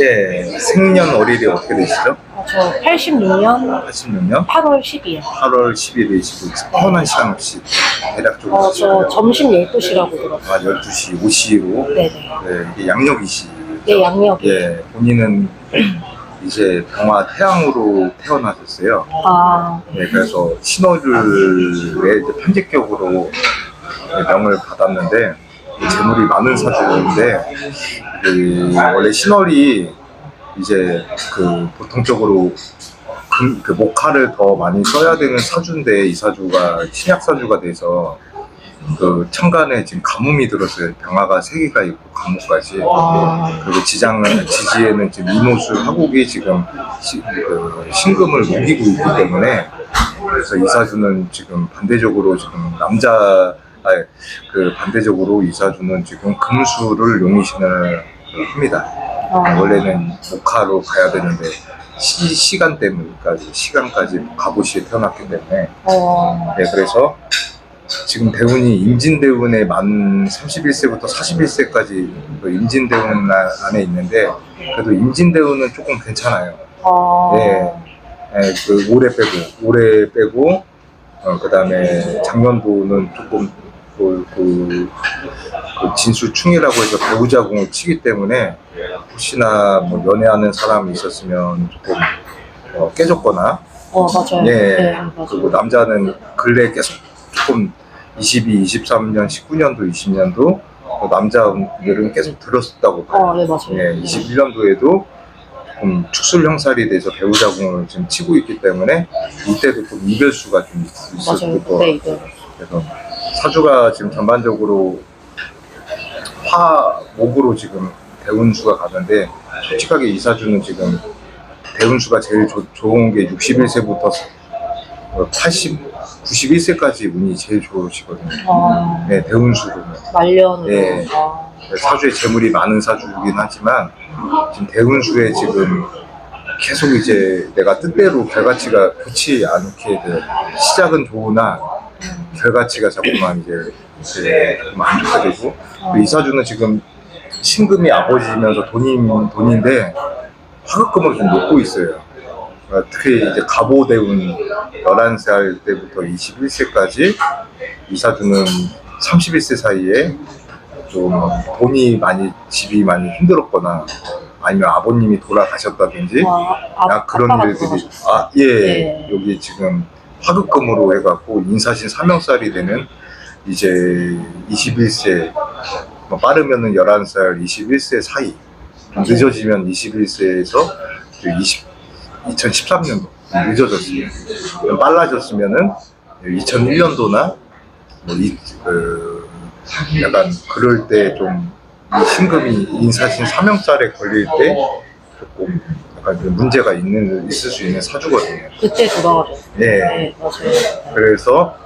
예, 생년월일이 어떻게 되시죠? 어, 저 86년 86년 8월 10일. 8월 10일이시고 편한 시간 혹시 대략적으로 어, 저 점심 12시라고 들었어요. 아, 12시 5시로 네네. 네, 이게 양력이시 네, 양력이. 예, 본인은 이제 병화 태양으로 태어나셨어요. 아, 네, 그래서 이제 편집격으로 네, 명을 받았는데 재물이 많은 사주인데 그 원래 신월이 이제 그 보통적으로 금, 그 목화를 더 많이 써야 되는 사주인데 이 사주가 신약 사주가 돼서 그 천간에 지금 가뭄이 들었어요. 병화가 세 개가 있고 가뭄까지. 아, 그리고 지장은 지지에는 지금 이모수 화국이 지금 시- 그 신금을 우기고 있기 때문에 그래서 이 사주는 지금 반대적으로 지금 남자 아니, 그 반대적으로 이사주는 지금 금수를 용의신을 합니다. 아, 원래는 목화로 가야 되는데 시, 시간 때문까지 시간까지 갑오시에 태어났기 때문에 어, 네, 그래서 지금 대운이 임진대운에 만 31세부터 41세까지 그 임진대운 나- 안에 있는데 그래도 임진대운은 조금 괜찮아요. 어, 네. 네, 그 올해 빼고 올해 빼고 어, 그 다음에 작년도는 조금 그, 그, 그 진수충이라고 해서 배우자궁을 치기 때문에 혹시나 뭐 연애하는 사람이 있었으면 조금 어, 깨졌거나 어, 맞아요. 예. 네, 맞아요. 그리고 남자는 근래 계속 조금 22, 23년, 19년도, 20년도 남자들은 계속 들었었다고 봐요. 어, 네, 맞아요. 예, 21년도에도 조금 축술 형살이 돼서 배우자궁을 지금 치고 있기 때문에 이때도 좀 이별수가 좀 있- 맞아요. 있을 거 네, 이거. 그래서 사주가 지금 전반적으로 화 목으로 지금 대운수가 가는데 솔직하게 이 사주는 지금 대운수가 제일 조- 좋은 게 61세부터 80, 91세까지 운이 제일 좋으시거든요. 어, 네, 대운수로는. 말년으로. 네. 아, 사주에 재물이 많은 사주이긴 하지만 지금 대운수에 지금 계속 이제 내가 뜻대로 결과치가 좋지 않게 돼. 시작은 좋으나 결과치가 자꾸만 이제, 이제 조금 안 좋게 되고 그 이 사주는 지금 신금이 아버지면서 돈인 돈인데 화급금을 좀 놓고 있어요. 그러니까 특히 이제 갑오대운 11살 때부터 21세까지 이 사주는 31세 사이에 좀 돈이 많이 집이 많이 힘들었거나 아니면 아버님이 돌아가셨다든지 아, 아, 약 그런 일들이 돌아가셨어요. 아예 네. 여기 지금 화급금으로 해갖고 인사신 사명살이 되는 이제 21세 뭐 빠르면은 11살 21세 사이 좀 늦어지면 21세에서 20, 2013년도 늦어졌으면 좀 빨라졌으면은 2001년도나 뭐 이, 그, 약간 그럴 때좀 신금이 인사신 사명살에 걸릴 때 조금 약간 좀 문제가 있는 있을 수 있는 사주거든요. 그때 돌아가셨어요. 예. 네, 맞아요. 그래서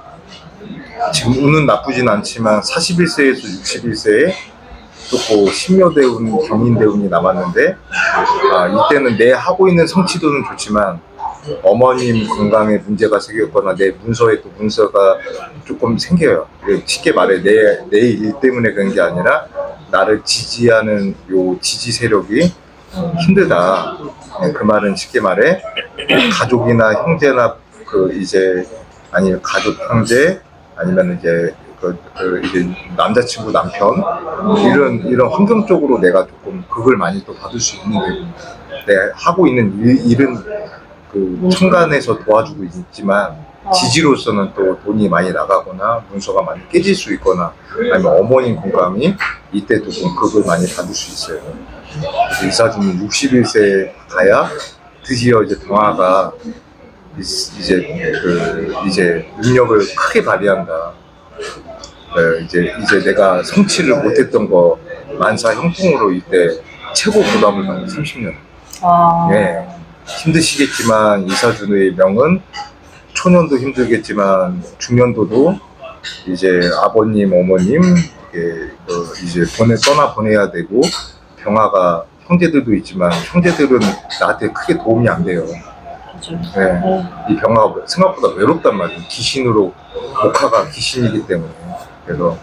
지금 운은 나쁘진 않지만 41세에서 61세에 또고 신묘대운, 경인대운이 남았는데 아, 이때는 내 하고 있는 성취도는 좋지만 어머님 건강에 문제가 생겼거나 내 문서에 또 문서가 조금 생겨요. 그 쉽게 말해 내 내 일 때문에 그런 게 아니라 나를 지지하는 요 지지 세력이 힘들다. 네, 그 말은 쉽게 말해 가족이나 형제나 그 이제 아니 가족 형제 아니면 이제 그, 그 이제 남자친구 남편 이런 이런 환경적으로 내가 조금 극을 많이 또 받을 수 있는 데입니다. 내가 하고 있는 일, 일은 그 천간에서 도와주고 있지만 어. 지지로서는 또 돈이 많이 나가거나 문서가 많이 깨질 수 있거나 아니면 어머님 건강이 이때 조금 극을 많이 받을 수 있어요. 그래서 이사주는 61세 가야 드디어 이제 동화가 이- 이제 그 이제 능력을 크게 발휘한다. 네, 이제 이제 내가 성취를 못했던 거 만사 형통으로 이때 최고 부담을 받는 30년. 아, 네. 힘드시겠지만 이사주의 명은 초년도 힘들겠지만 중년도도 이제 아버님, 어머님 그 이제 보내 떠나 보내야 되고 병화가 형제들도 있지만 형제들은 나한테 크게 도움이 안 돼요. 네. 네. 이 병화가 생각보다 외롭단 말이에요. 귀신으로 목화가 귀신이기 때문에 그래서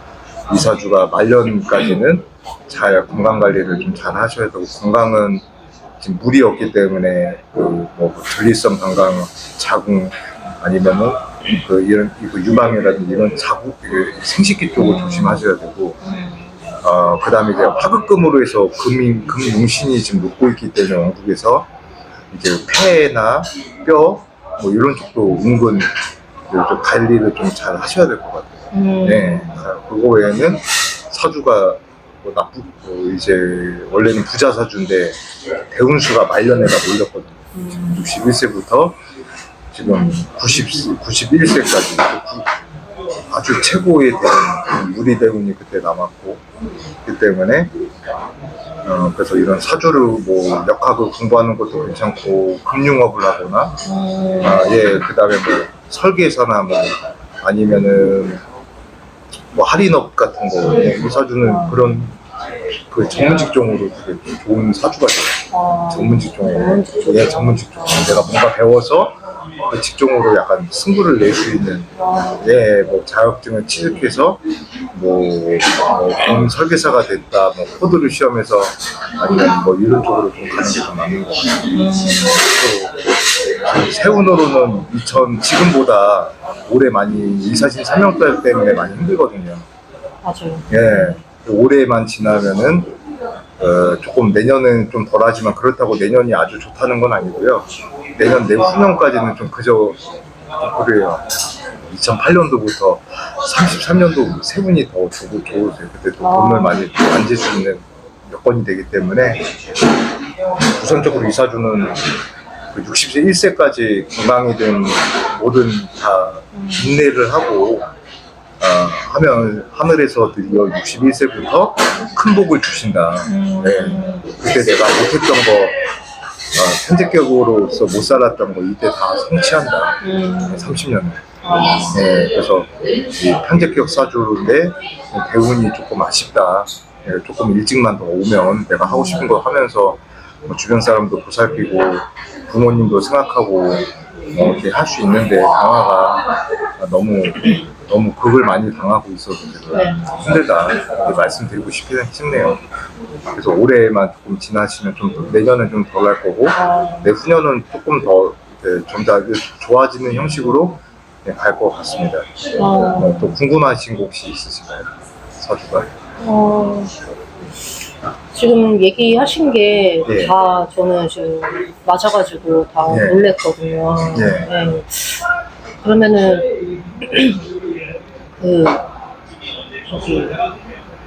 이사주가 말년까지는 잘 건강 관리를 좀 잘 하셔야 되고 건강은 지금 물이 없기 때문에 그뭐 전리성 방광 자궁 아니면은 그 이런 그 유방이라든지 이런 자국 그 생식기 쪽을 조심하셔야 되고 어 그 다음에 이제 화극금으로 해서 금이 금융신이 지금 녹고 있기 때문에 영국에서 이제 폐나 뼈 뭐 이런 쪽도 은근 좀 관리를 좀 잘 하셔야 될 것 같아요. 음. 네, 그거 외에는 사주가 뭐 나쁘 뭐 이제 원래는 부자 사주인데 대운수가 말년에가 몰렸거든요. 음. 61세부터 지금 90, 91세까지 아주 최고의 대운, 무리 대운이 그때 남았고 그 때문에 어, 그래서 이런 사주를 뭐 역학을 공부하는 것도 괜찮고 금융업을 하거나 음. 아, 예, 그 다음에 뭐 설계사나 뭐 아니면은 뭐 할인업 같은 거, 이 사주는 그런 그 전문 직종으로 되게 좋은 사주가 돼요. 아. 전문 직종으로. 전문 직종. 예, 전문 직종. 내가 뭔가 배워서 그 직종으로 약간 승부를 낼 수 있는, 아. 예, 뭐 자격증을 취득해서 뭐, 뭐 설계사가 됐다, 뭐 코드를 시험해서 아니면 뭐 이런 쪽으로 좀 가는 게좀 맞는 것 같아요. 음. 또 세운으로는 2000 지금보다 올해 많이 이사신 3명달 때문에 많이 힘들거든요. 맞아요. 예, 올해만 지나면은 어, 조금 내년은 좀 덜하지만 그렇다고 내년이 아주 좋다는 건 아니고요. 내년 내후년까지는 좀 그저 좀 그래요. 2008년도부터 33년도 세 분이 더 좋고 좋으세요. 그때 또 아. 돈을 많이 만질 수 있는 여건이 되기 때문에 우선적으로 이사주는 그 60세 1세까지 건강이든 뭐든 다 인내를 하고 어, 하면 하늘에서 드디어 61세부터 큰 복을 주신다. 음. 네. 그때 내가 못했던 거 어, 편집격으로서 못 살았던 거 이때 다 성취한다. 음. 30년을. 아. 네, 그래서 이 편집격 사주인데 대운이 조금 아쉽다. 네, 조금 일찍만 더 오면 내가 하고 싶은 거 하면서 뭐 주변 사람도 보살피고 부모님도 생각하고 뭐 이렇게 할 수 있는데 강화가 너무 너무 극을 많이 당하고 있어서 네. 힘들다 이렇게 말씀드리고 싶긴 싶네요. 그래서 올해만 조금 지나시면 좀 더- 내년은 좀 덜 할 거고 아. 내후년은 조금 더 좀더 좋아지는 형식으로 네, 갈것 같습니다. 어. 어, 또 궁금하신 거 혹시 있으신가요? 사주가? 어, 지금 얘기하신 게 예. 다 저는 지금 맞아가지고 다 예. 놀랬거든요. 예. 네. 그러면은 그 저기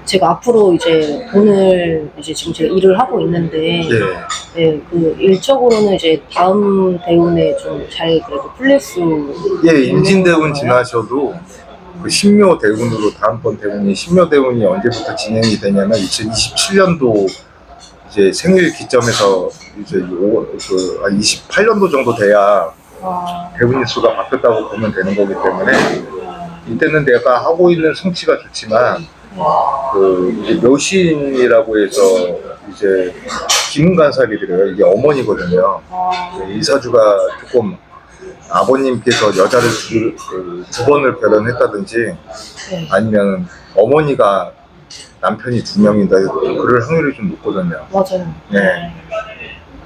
제가 앞으로 이제 돈을 이제 지금 제가 일을 하고 있는데 예. 네, 그 일적으로는 이제 다음 대운에 좀 잘 그래도 풀릴 수 예, 임진 대운 지나셔도 그 신묘 대운으로 다음번 대운이 신묘 대운이 언제부터 진행이 되냐면 2027년도 이제 생일 기점에서 이제 요, 그, 한 28년도 정도 돼야 아, 대운일 수가 바뀌었다고 보면 되는 거기 때문에 이때는 내가 하고 있는 성취가 좋지만 그 이제 묘신이라고 해서 이제 기문간살이들어요 이게 어머니거든요. 아, 이사주가 조금 아버님께서 여자를 두, 그 두 번을 결혼했다든지 네. 아니면 어머니가 남편이 두 명이다 그럴 확률이 좀 높거든요. 맞아요. 네.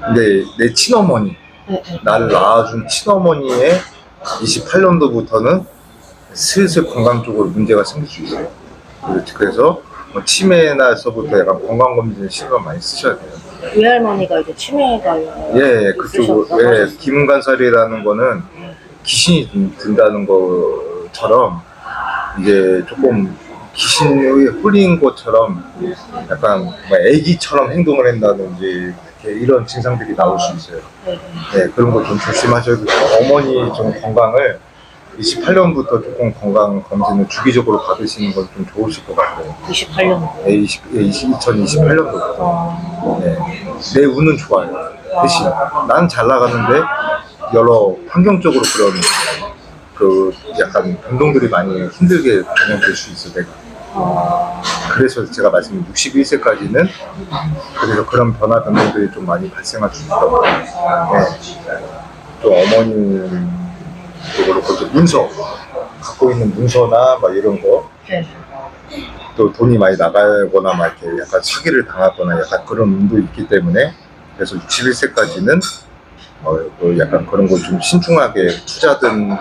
근데 내 친어머니 네, 네. 나를 낳아준 친어머니의 28년도부터는 슬슬 건강 쪽으로 문제가 생길 수 있어요. 그래서 뭐 치매나서부터 약간 건강 검진 신경 많이 쓰셔야 돼요. 외할머니가 이제 치매가 예, 그쪽, 있으셨다고 예, 하셨어요. 기문간살이라는 거는 귀신이 든- 든다는 것처럼 이제 조금 귀신에 홀린 것처럼 약간 뭐 애기처럼 행동을 한다든지 이런 증상들이 나올 수 있어요. 네, 네, 그런 거 좀 조심하셔야 되고 어머니 좀 건강을 28년부터 조금 건강 검진을 주기적으로 받으시는 건 좀 좋으실 것 같아요. 28년. 네, 20, 2028년도부터. 아, 네, 내 운은 좋아요. 대신 난 잘 나가는데 여러 환경적으로 그런 그 약간 변동들이 많이 힘들게 반영될 수 있어 내가. 아, 그래서 제가 말씀드린 61세까지는 그래서 그런 변화 변동들이 좀 많이 발생할 수 있다고. 네. 또 어머니 쪽으로 그렇게 문서 갖고 있는 문서나 막 이런 거 네. 또 돈이 많이 나가거나 막 이렇게 약간 사기를 당하거나 약간 그런 운도 있기 때문에 그래서 61세까지는 어, 또 약간 그런 걸 좀 신중하게 투자든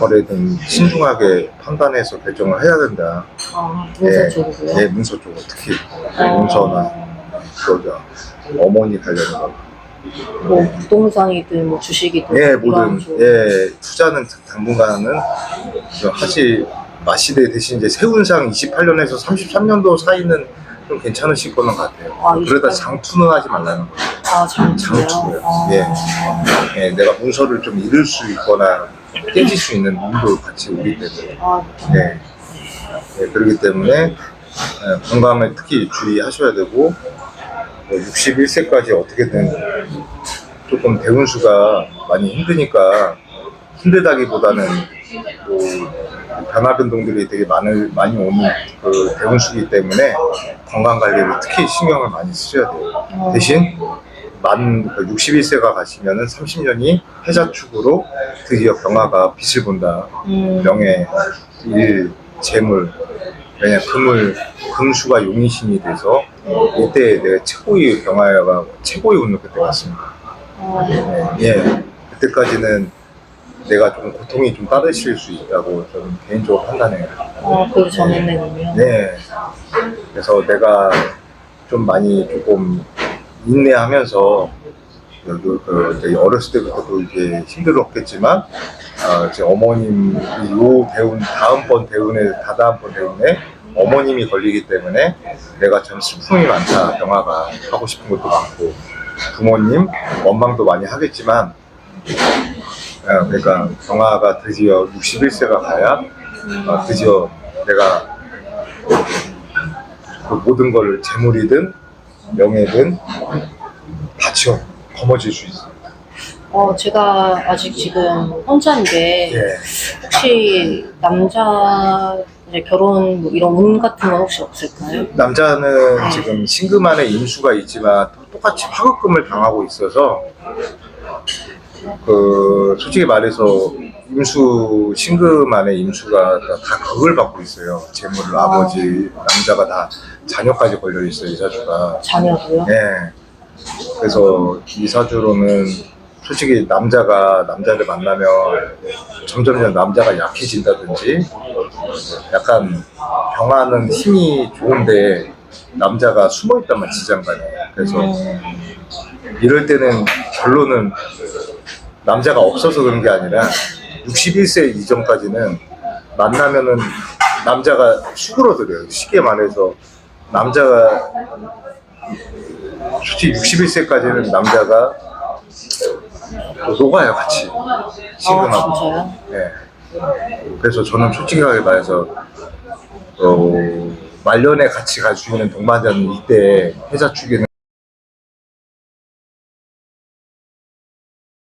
거래든 신중하게 판단해서 결정을 해야 된다. 아, 문서 예. 쪽이고요. 예, 문서 쪽은 특히 어. 문서나 그러죠. 어머니 관련된 거. 뭐 부동산이든 뭐 주식이든 예, 모든 쪽. 예 투자는 당분간은 좀 하지 마시되 대신 이제 세운상 28년에서 33년도 사이는 좀 괜찮으실 거는 같아요. 아, 그러다 28. 장투는 하지 말라는 거예요. 아, 장투요. 장투요. 아, 예. 예, 내가 문서를 좀 잃을 수 있거나 깨질 수 있는 운도 같이 오기 때문에. 아, 네. 네, 그렇기 때문에 예, 건강을 특히 주의하셔야 되고 61세까지 어떻게든 조금 대운수가 많이 힘드니까 힘들다기보다는 또 변화 변동들이 되게 많을, 많이 오는 그 대운수기 때문에 건강 관리를 특히 신경을 많이 쓰셔야 돼요. 어, 대신 만 61세가 가시면은 30년이 해자축으로 드디어 병화가 빛을 본다. 음, 명예, 일, 재물, 왜냐 금을 금수가 용의신이 돼서 이때 내가 최고의 병화가 최고의 운을 그때 갔습니다. 어, 예, 예. 그때까지는 내가 좀 고통이 좀 따르실 수 있다고 저는 개인적으로 판단해요. 어, 그 전에는요. 네. 그래서 내가 좀 많이 조금 인내하면서 여기 그 어렸을 때부터도 이제 힘들었겠지만 아, 이제 어머님 요 대운 다음번 대운에 다다음번 대운에 어머님이 걸리기 때문에 내가 참 슬픔이 많다 영화가 하고 싶은 것도 많고 부모님 원망도 많이 하겠지만 아, 그러니까 경화가 드디어 61세가 가야 아, 드디어 내가 그 모든 걸 재물이든 명예든 다 지워 거머쥘 수 있어. 어, 제가 아직 지금 혼자인데 예. 혹시 남자 이제 결혼 뭐 이런 운 같은 건 혹시 없을까요? 남자는 지금 신금안에 임수가 있지만 똑같이 화급금을 당하고 있어서 그 솔직히 말해서 임수 신금 안에 임수가 다, 다 그걸 받고 있어요. 재물을 아버지 남자가 다 자녀까지 걸려 있어요 이사주가. 자녀도요? 예. 그래서 이사주로는 솔직히 남자가 남자를 만나면 점점점 남자가 약해진다든지 약간 병하는 힘이 좋은데 남자가 숨어 있다만 지장간에 그래서 음, 이럴 때는 결론은 남자가 없어서 그런 게 아니라 61세 이전까지는 만나면은 남자가 수그러들어요. 쉽게 말해서 남자가 솔직히 61세까지는 남자가 녹아요 같이 아, 신금하고. 진짜요? 예. 그래서 저는 솔직하게 말해서 어, 말년에 같이 갈 수 있는 동반자는 이때 해자축에는